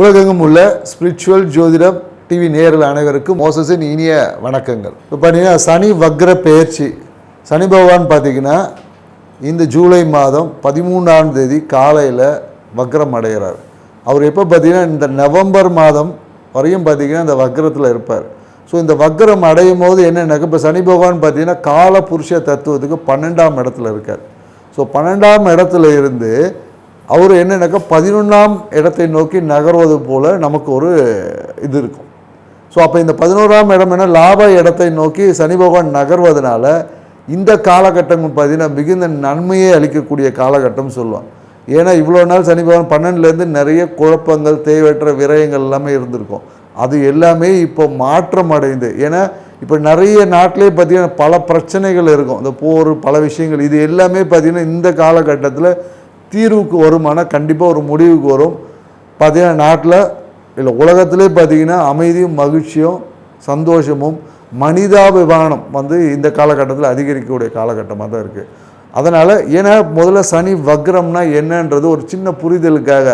உலகெங்கும் உள்ள ஸ்பிரிச்சுவல் ஜோதிடம் டிவி நேரில் அனைவருக்கும் மோசஸின் இனிய வணக்கங்கள். இப்போ பார்த்தீங்கன்னா சனி வக்ர பெயர்ச்சி. சனி பகவான் பார்த்தீங்கன்னா இந்த ஜூலை மாதம் பதிமூணாம் தேதி காலையில் வக்ரம் அடைகிறார் அவர் எப்போ பார்த்தீங்கன்னா இந்த நவம்பர் மாதம் வரையும் பார்த்தீங்கன்னா இந்த வக்ரத்தில் இருப்பார். ஸோ இந்த வக்ரம் அடையும் போது என்னென்னாக்க இப்போ சனி பகவான் பார்த்தீங்கன்னா கால புருஷ தத்துவத்துக்கு பன்னெண்டாம் இடத்துல இருக்கார். ஸோ பன்னெண்டாம் இடத்துல இருந்து அவர் என்னென்னாக்கா பதினொன்றாம் இடத்தை நோக்கி நகர்வது போல் நமக்கு ஒரு இது இருக்கும். ஸோ அப்போ இந்த பதினோராம் இடம் என்ன லாப இடத்தை நோக்கி சனி பகவான் நகர்வதனால இந்த காலகட்டங்கள் பார்த்தீங்கன்னா மிகுந்த நன்மையை அளிக்கக்கூடிய காலகட்டம் சொல்லுவான் ஏன்னா இவ்வளோ நாள் சனி பகவான் பன்னெண்டுலேருந்து நிறைய குழப்பங்கள் தேவையற்ற விரயங்கள் எல்லாமே இருந்திருக்கும். அது எல்லாமே இப்போ மாற்றம் அடைந்து ஏன்னா இப்போ நிறைய நாட்டிலே பார்த்திங்கன்னா பல பிரச்சனைகள் இருக்கும். இந்த போர் பல விஷயங்கள் இது எல்லாமே பார்த்தீங்கன்னா இந்த காலகட்டத்தில் தீர்வுக்கு வருமானால் கண்டிப்பாக ஒரு முடிவுக்கு வரும். பார்த்தீங்கன்னா நாட்டில் இல்லை உலகத்திலே பார்த்தீங்கன்னா அமைதியும் மகிழ்ச்சியும் சந்தோஷமும் மனிதாபிமானம் வந்து இந்த காலகட்டத்தில் அதிகரிக்கக்கூடிய காலகட்டமாக தான் இருக்குது அதனால் ஏன்னா முதல்ல சனி வக்ரம்னா என்னன்றது ஒரு சின்ன புரிதலுக்காக.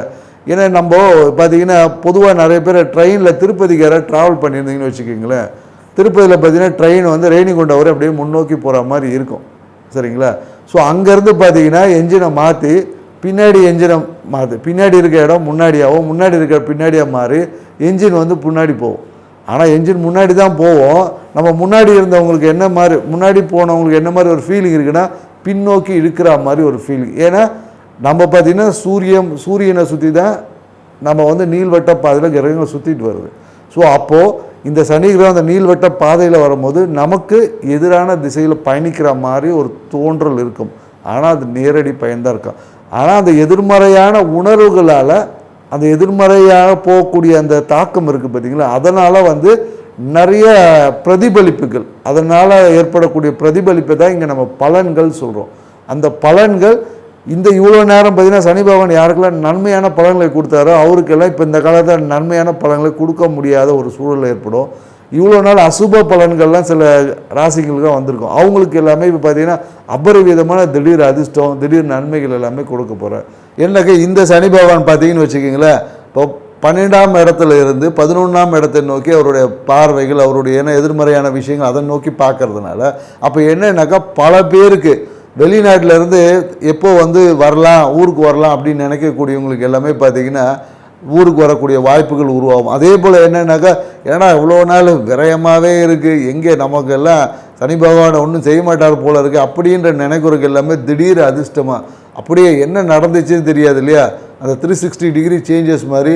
ஏன்னா நம்ம பார்த்தீங்கன்னா பொதுவாக நிறைய பேர் ட்ரெயினில் திருப்பதிக்கார ட்ராவல் பண்ணியிருந்தீங்கன்னு வச்சுக்கிங்களேன். திருப்பதியில் பார்த்தீங்கன்னா ட்ரெயின் வந்து ரேணிகுண்டா வரை அப்படியே முன்னோக்கி போகிற மாதிரி இருக்கும். சரிங்களா? ஸோ அங்கேருந்து பார்த்தீங்கன்னா என்ஜினை மாற்றி பின்னாடி என்ஜினை மாற்று பின்னாடி இருக்க இடம் முன்னாடியாகவும் முன்னாடி இருக்க பின்னாடியாக மாறி என்ஜின் வந்து முன்னாடி போகும். ஆனால் என்ஜின் முன்னாடி தான் போவோம். நம்ம முன்னாடி இருந்தவங்களுக்கு என்ன மாதிரி முன்னாடி போனவங்களுக்கு என்ன மாதிரி ஒரு ஃபீலிங் இருக்குன்னா பின்னோக்கி இழுக்கிற மாதிரி ஒரு ஃபீலிங் ஏன்னா நம்ம பார்த்திங்கன்னா சூரியன் சூரியனை சுற்றி தான் நம்ம வந்து நீள்வட்ட பாதையில் கிரகங்களை சுற்றிட்டு வருது. ஸோ அப்போது இந்த சனி கிரகம் அந்த நீள்வட்ட பாதையில் வரும்போது நமக்கு எதிரான திசையில் பயணிக்கிற மாதிரி ஒரு தோன்றல் இருக்கும். ஆனால் அது நேரடி பயன்தான் இருக்கும். ஆனால் அந்த எதிர்மறையான உணர்வுகளால் அந்த எதிர்மறையாக போகக்கூடிய அந்த தாக்கம் இருக்குது பார்த்தீங்களா அதனால் வந்து நிறைய பிரதிபலிப்புகள் அதனால் ஏற்படக்கூடிய பிரதிபலிப்பை தான் இங்கே நம்ம பலன்கள் சொல்கிறோம் அந்த பலன்கள் இந்த இவ்வளோ நேரம் பார்த்தீங்கன்னா சனி பகவான் யாருக்கெல்லாம் நன்மையான பலன்களை கொடுத்தாரோ அவருக்கெல்லாம் இப்போ இந்த காலத்தில் நன்மையான பலன்களை கொடுக்க முடியாத ஒரு சூழல் ஏற்படும். இவ்வளோ நாள் அசுப பலன்கள்லாம் சில ராசிகளுக்கு வந்திருக்கும். அவங்களுக்கு எல்லாமே இப்போ பார்த்தீங்கன்னா அபரிவிதமான திடீர் அதிர்ஷ்டம் திடீர் நன்மைகள் எல்லாமே கொடுக்க போகிறேன் என்னக்கா இந்த சனி பகவான் பார்த்தீங்கன்னு வச்சுக்கிங்களேன் இப்போ பன்னெண்டாம் இடத்துல இருந்து பதினொன்றாம் இடத்தை நோக்கி அவருடைய பார்வைகள் அவருடைய என்ன எதிர்மறையான விஷயங்கள் அதை நோக்கி பார்க்கறதுனால அப்போ என்னன்னாக்கா பல பேருக்கு வெளிநாட்டிலேருந்து எப்போ வந்து வரலாம் ஊருக்கு வரலாம் அப்படின்னு நினைக்கக்கூடியவங்களுக்கு எல்லாமே பார்த்தீங்கன்னா ஊருக்கு வரக்கூடிய வாய்ப்புகள் உருவாகும். அதே போல் என்னென்னாக்கா ஏன்னா இவ்வளோ நாள் விரயமாகவே இருக்குது எங்கே நமக்கு எல்லாம் சனி பகவானை ஒன்றும் செய்ய மாட்டார் போல இருக்குது அப்படின்ற நினைக்கிறதுக்கு எல்லாமே திடீர் அதிர்ஷ்டமாக அப்படியே என்ன நடந்துச்சுன்னு தெரியாது இல்லையா? அந்த த்ரீ சிக்ஸ்டி டிகிரி சேஞ்சஸ் மாதிரி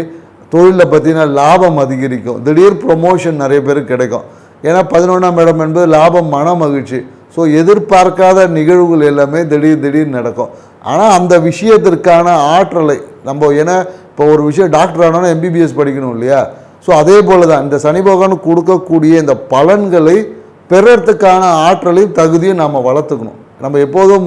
தொழிலில் பார்த்தீங்கன்னா லாபம் அதிகரிக்கும். திடீர் ப்ரொமோஷன் நிறைய பேருக்கு கிடைக்கும். ஏன்னா பதினொன்றாம் இடம் என்பது லாபம் மன மகிழ்ச்சி. ஸோ எதிர்பார்க்காத நிகழ்வுகள் எல்லாமே திடீர் திடீர்னு நடக்கும். ஆனால் அந்த விஷயத்திற்கான ஆற்றலை நம்ம ஏன்னா இப்போ ஒரு விஷயம் டாக்டர் ஆனோன்னா எம்பிபிஎஸ் படிக்கணும் இல்லையா? ஸோ அதே போல் தான் இந்த சனி பகவான் கொடுக்கக்கூடிய இந்த பலன்களை பெறத்துக்கான ஆற்றலையும் தகுதியும் நாம் வளர்த்துக்கணும். நம்ம எப்போதும்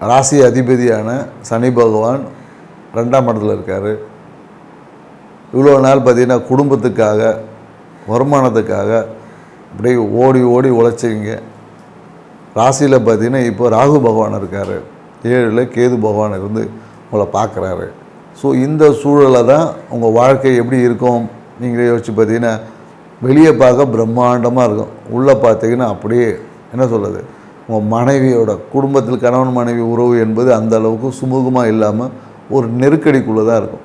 ராசி அதிபதியான சனி பகவான் ரெண்டாம் இடத்துல இருக்கார். இவ்வளோ நாள் பார்த்தீங்கன்னா குடும்பத்துக்காக வருமானத்துக்காக அப்படியே ஓடி ஓடி உழைச்சிங்க ராசியில் பார்த்தீங்கன்னா இப்போ ராகு பகவான் இருக்கார். ஏழில் கேது பகவான் இருந்து உங்களை பார்க்குறாரு. ஸோ இந்த சூழலில் தான் உங்கள் வாழ்க்கை எப்படி இருக்கும்? நீங்களே யோசிச்சு பார்த்தீங்கன்னா வெளியே பார்க்க பிரம்மாண்டமாக இருக்கும். உள்ளே பார்த்தீங்கன்னா அப்படியே என்ன சொல்கிறது உங்கள் மனைவியோட குடும்பத்தில் கணவன் மனைவி உறவு என்பது அந்த அளவுக்கு சுமூகமாக இல்லாமல் ஒரு நெருக்கடிக்குள்ளே தான் இருக்கும்.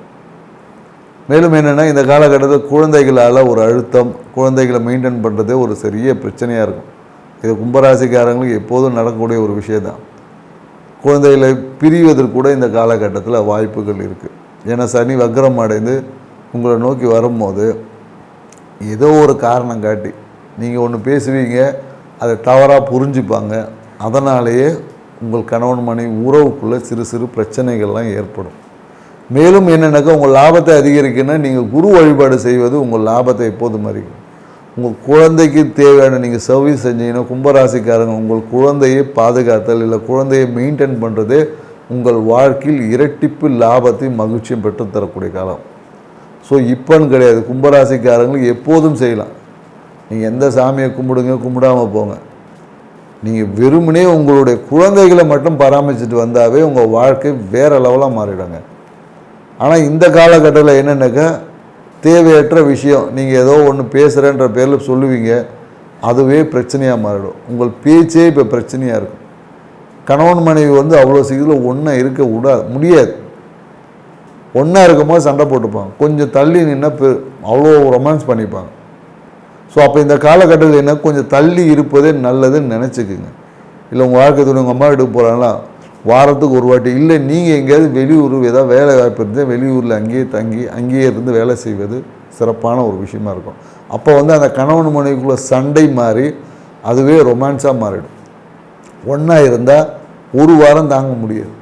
மேலும் என்னென்னா இந்த காலகட்டத்தில் குழந்தைகளால் ஒரு அழுத்தம் குழந்தைகளை மெயின்டைன் பண்ணுறதே ஒரு பெரிய பிரச்சனையாக இருக்கும். இது கும்பராசிக்காரங்களுக்கு எப்போதும் நடக்கக்கூடிய ஒரு விஷயந்தான் குழந்தைகளை பிரிவதற்கு கூட இந்த காலகட்டத்தில் வாய்ப்புகள் இருக்குது ஏன்னா சனி வக்ரம் அடைந்து உங்களை நோக்கி வரும்போது ஏதோ ஒரு காரணம் காட்டி நீங்கள் ஒன்று பேசுவீங்க அதை தவறாக புரிஞ்சுப்பாங்க. அதனாலேயே உங்கள் கணவன் மனைவி உறவுக்குள்ளே சிறு சிறு பிரச்சனைகள்லாம் ஏற்படும். மேலும் என்னென்னாக்கா உங்கள் லாபத்தை அதிகரிக்கணும்னா நீங்கள் குரு வழிபாடு செய்வது உங்கள் லாபத்தை எப்போதும் அறிக்கும் உங்கள் குழந்தைக்கு தேவையான நீங்கள் சர்வீஸ் செஞ்சீங்கன்னா கும்பராசிக்காரங்க உங்கள் குழந்தையை பாதுகாத்தல் இல்லை குழந்தையை மெயின்டைன் பண்ணுறதே உங்கள் வாழ்க்கையில் இரட்டிப்பு லாபத்தையும் மகிழ்ச்சியும் பெற்று தரக்கூடிய காலம். ஸோ இப்போன்னு கிடையாது. கும்பராசிக்காரங்களுக்கு எப்போதும் செய்யலாம். நீங்கள் எந்த சாமியை கும்பிடுங்க கும்பிடாம போங்க. நீங்கள் வெறுமனே உங்களுடைய குழந்தைகளை மட்டும் பராமரிச்சுட்டு வந்தாவே உங்கள் வாழ்க்கை வேறு லெவலாக மாறிடுங்க. ஆனால் இந்த காலகட்டத்தில் என்னென்னாக்கா தேவையற்ற விஷயம் நீங்கள் ஏதோ ஒன்று பேசுகிறேன்ற பேரில் சொல்லுவீங்க அதுவே பிரச்சனையாக மாறிடும். உங்கள் பேச்சே இப்போ பிரச்சனையாக இருக்கும். கணவன் மனைவி வந்து அவ்வளோ சீக்கிரம் ஒன்றா இருக்க விடாது முடியாது. ஒன்றா இருக்கும்போது சண்டை போட்டுப்பாங்க. கொஞ்சம் தள்ளி நின்னா அவ்வளோ ரொமான்ஸ் பண்ணிப்பாங்க. ஸோ அப்போ இந்த காலகட்டத்தில் என்ன? கொஞ்சம் தள்ளி இருப்பதே நல்லதுன்னு நினச்சிக்குங்க. இல்லை உங்கள் வாழ்க்கை துணை உங்கள் அம்மா வீட்டுக்கு போகிறாங்களா வாரத்துக்கு ஒரு வாட்டி. இல்லை நீங்கள் எங்கேயாவது வெளியூர் ஏதாவது வேலை வாய்ப்பு இருந்தால் வெளியூரில் அங்கேயே தங்கி அங்கேயே இருந்து வேலை செய்வது சிறப்பான ஒரு விஷயமா இருக்கும். அப்போ வந்து அந்த கணவன் மனைவிக்குள்ள சண்டை மாறி அதுவே ரொமான்ஸாக மாறிடும். ஒன்றா இருந்தால் ஒரு வாரம் தாங்க முடியாது.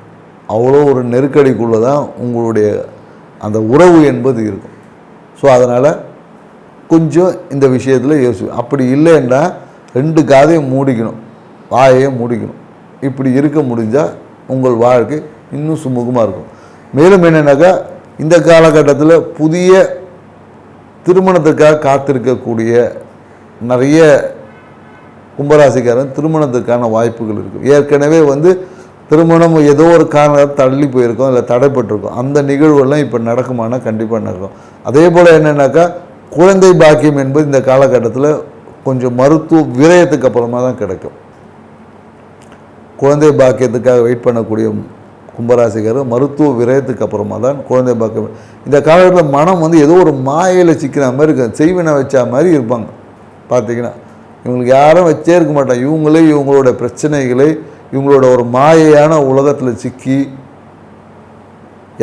அவ்வளோ ஒரு நெருக்கடிக்குள்ளே தான் உங்களுடைய அந்த உறவு என்பது இருக்கும். ஸோ அதனால் கொஞ்சம் இந்த விஷயத்தில் யோசி அப்படி இல்லைன்னா ரெண்டு காதையும் மூடிக்கணும். வாயையும் மூடிக்கணும். இப்படி இருக்க முடிஞ்சால் உங்கள் வாழ்க்கை இன்னும் சுமூகமாக இருக்கும். மேலும் என்னென்னாக்கா இந்த காலகட்டத்தில் புதிய திருமணத்துக்காக காத்திருக்கக்கூடிய நிறைய கும்பராசிக்காரன் திருமணத்துக்கான வாய்ப்புகள் இருக்கும் ஏற்கனவே வந்து திருமணம் ஏதோ ஒரு காரணம் தள்ளி போயிருக்கோம் இல்லை தடைப்பட்டிருக்கோம். அந்த நிகழ்வுகள்லாம் இப்போ நடக்குமானா கண்டிப்பாக நடக்கும். அதே போல் என்னென்னாக்கா குழந்தை பாக்கியம் என்பது இந்த காலகட்டத்தில் கொஞ்சம் மருத்துவ விரயத்துக்கு அப்புறமா தான் கிடைக்கும். குழந்தை பாக்கியத்துக்காக வெயிட் பண்ணக்கூடிய கும்பராசிக்காரர் மருத்துவ விரயத்துக்கு அப்புறமா தான் குழந்தை பாக்கியம். இந்த காலகட்டத்தில் மனம் வந்து ஏதோ ஒரு மாயையில் சிக்கிற மாதிரி இருக்கும் செய்வினை வச்ச மாதிரி இருப்பாங்க. பார்த்தீங்கன்னா இவங்களுக்கு யாரும் வச்சே இருக்க மாட்டாங்க. இவங்களே இவங்களோட பிரச்சனைகளை இவங்களோட ஒரு மாயையான உலகத்தில் சிக்கி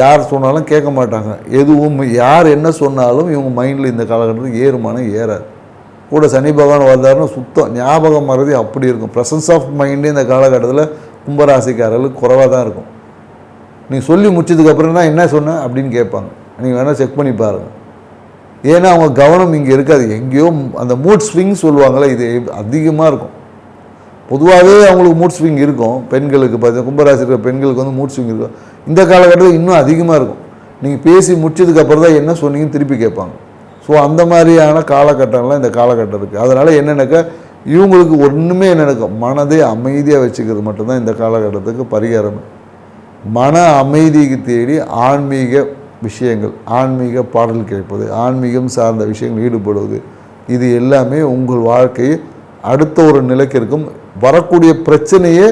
யார் சொன்னாலும் கேட்க மாட்டாங்க. எதுவும் யார் என்ன சொன்னாலும் இவங்க மைண்டில் இந்த காலகட்டத்தில் ஏறுமானம் ஏறாது. கூட சனி பகவான் வந்தாருன்னா சுத்தம் ஞாபகம் மறதி அப்படி இருக்கும். ப்ரெசன்ஸ் ஆஃப் மைண்டே இந்த காலகட்டத்தில் கும்பராசிக்காரர்களுக்கு குறைவாக தான் இருக்கும். நீ சொல்லி முடிச்சதுக்கப்புறம் தான் என்ன சொன்னேன் அப்படின்னு கேட்பாங்க. நீங்கள் வேணால் செக் பண்ணி பாருங்கள் ஏன்னா அவங்க கவனம் இங்கே இருக்காது. எங்கேயோ அந்த மூட் ஸ்விங் சொல்லுவாங்கள்ல இது அதிகமாக இருக்கும். பொதுவாகவே அவங்களுக்கு மூட் ஸ்விங் இருக்கும். பெண்களுக்கு பார்த்தீங்கன்னா கும்பராசி இருக்கிற பெண்களுக்கு வந்து மூட் ஸ்விங் இருக்கும். இந்த காலகட்டத்தில் இன்னும் அதிகமாக இருக்கும். நீங்கள் பேசி முடிச்சதுக்கப்புறம் தான் என்ன சொன்னீங்கன்னு திருப்பி கேட்பாங்க. ஸோ அந்த மாதிரியான காலகட்டம்லாம் இந்த காலகட்டம் இருக்குது அதனால் என்னென்னாக்கா இவங்களுக்கு ஒன்றுமே என்ன நடக்கும் மனதை அமைதியாக வச்சுக்கிறது மட்டும்தான் இந்த காலகட்டத்துக்கு பரிகாரம். மன அமைதிக்கு தேடி ஆன்மீக விஷயங்கள் ஆன்மீக பாடல் கேட்பது ஆன்மீகம் சார்ந்த விஷயங்கள் ஈடுபடுவது இது எல்லாமே உங்கள் வாழ்க்கையை அடுத்த ஒரு நிலைக்கு இருக்கும். வரக்கூடிய பிரச்சனையே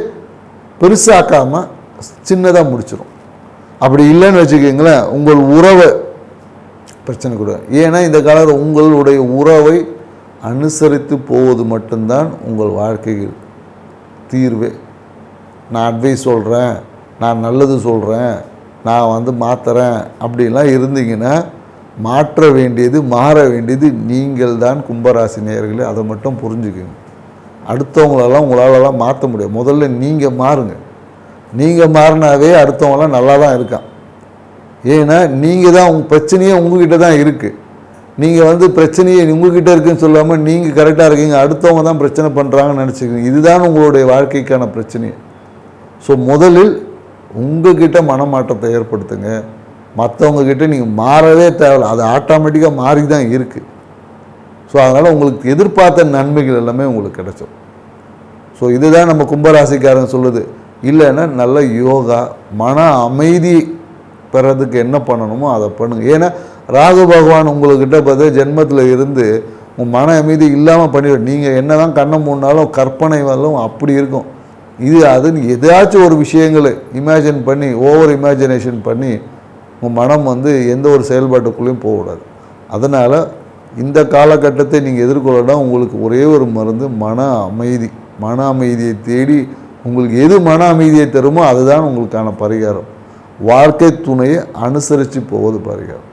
பெருசாக்காமல் சின்னதாக முடிச்சிடும் அப்படி இல்லைன்னு வச்சுக்கோங்களேன் உங்கள் உறவை பிரச்சனை கூட ஏன்னா இந்த காலத்தில் உங்களுடைய உறவை அனுசரித்து போவது மட்டும்தான் உங்கள் வாழ்க்கையில் தீர்வே. நான் அட்வைஸ் சொல்கிறேன் நான் நல்லது சொல்கிறேன் நான் வந்து மாற்றுறேன் அப்படிலாம் இருந்தீங்கன்னா மாற்ற வேண்டியது மாற வேண்டியது நீங்கள் தான் கும்பராசி நேர்களே அதை மட்டும் புரிஞ்சுக்குங்க. அடுத்தவங்களெல்லாம் உங்களாலலாம் மாற்ற முடியும் முதல்ல நீங்கள் மாறுங்க. நீங்கள் மாறினாவே அடுத்தவங்களாம் நல்லா தான் இருக்கான். ஏன்னா நீங்கள் தான் உங்கள் பிரச்சனையே உங்ககிட்ட தான் இருக்குது நீங்கள் வந்து பிரச்சனையே உங்ககிட்ட இருக்குன்னு சொல்லாமல் நீங்கள் கரெக்டாக இருக்கீங்க. அடுத்தவங்க தான் பிரச்சனை பண்ணுறாங்கன்னு நினச்சிக்கிறீங்க. இதுதான் உங்களுடைய வாழ்க்கைக்கான பிரச்சனை ஸோ முதலில் உங்ககிட்ட மனமாற்றத்தை ஏற்படுத்துங்க. மற்றவங்கக்கிட்ட நீங்கள் மாறவே தேவையில்ல. அது ஆட்டோமேட்டிக்காக மாறி தான் இருக்குது ஸோ அதனால் உங்களுக்கு எதிர்பார்த்த நன்மைகள் எல்லாமே உங்களுக்கு கிடைச்சோம் ஸோ இதுதான் நம்ம கும்பராசிக்காரன் சொல்லுது. இல்லைன்னா நல்ல யோகா மன அமைதி பெறதுக்கு என்ன பண்ணணுமோ அதை பண்ணுங்க. ஏன்னா ராகு பகவான் உங்கள்கிட்ட பார்த்து ஜென்மத்தில் இருந்து உங்கள் மன அமைதி இல்லாமல் பண்ணிவிடும் நீங்கள் என்ன தான் கண்ணை மூடினாலும் கற்பனை வரலும் அப்படி இருக்கும். இது அதுன்னு எதாச்சும் ஒரு விஷயங்களை இமேஜின் பண்ணி ஓவர் இமேஜினேஷன் பண்ணி உங்கள் மனம் வந்து எந்த ஒரு செயல்பாட்டுக்குள்ளேயும் போகக்கூடாது. அதனால் இந்த காலகட்டத்தை நீங்கள் எதிர்கொள்ளனா உங்களுக்கு ஒரே ஒரு மருந்து மன அமைதி. மன அமைதியை தேடி உங்களுக்கு எது மன அமைதியை தருமோ அதுதான் உங்களுக்கான பரிகாரம். வாழ்க்கை துணையை அனுசரித்து போவது பரிகாரம்.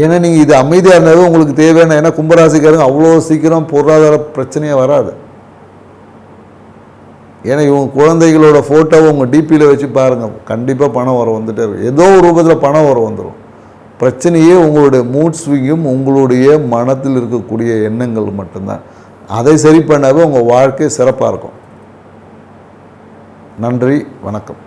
ஏன்னா நீங்கள் இது அமைதியாக இருந்தாலும் உங்களுக்கு தேவையான ஏன்னா கும்பராசிக்காரங்க அவ்வளோ சீக்கிரம் பொருளாதார பிரச்சனையே வராது. ஏன்னா இவங்க குழந்தைகளோட ஃபோட்டோவை உங்கள் டிபியில் வச்சு பாருங்கள் கண்டிப்பாக பணம் வர வந்துட்டே இருக்கும். ஏதோ ஒரு ரூபத்தில் பணம் வர வந்துடும் பிரச்சனையே உங்களுடைய மூட் ஸ்விங்கும் உங்களுடைய மனத்தில் இருக்கக்கூடிய எண்ணங்கள் மட்டும்தான். அதை சரி பண்ணாவே உங்கள் வாழ்க்கை சிறப்பாக இருக்கும். நன்றி வணக்கம்.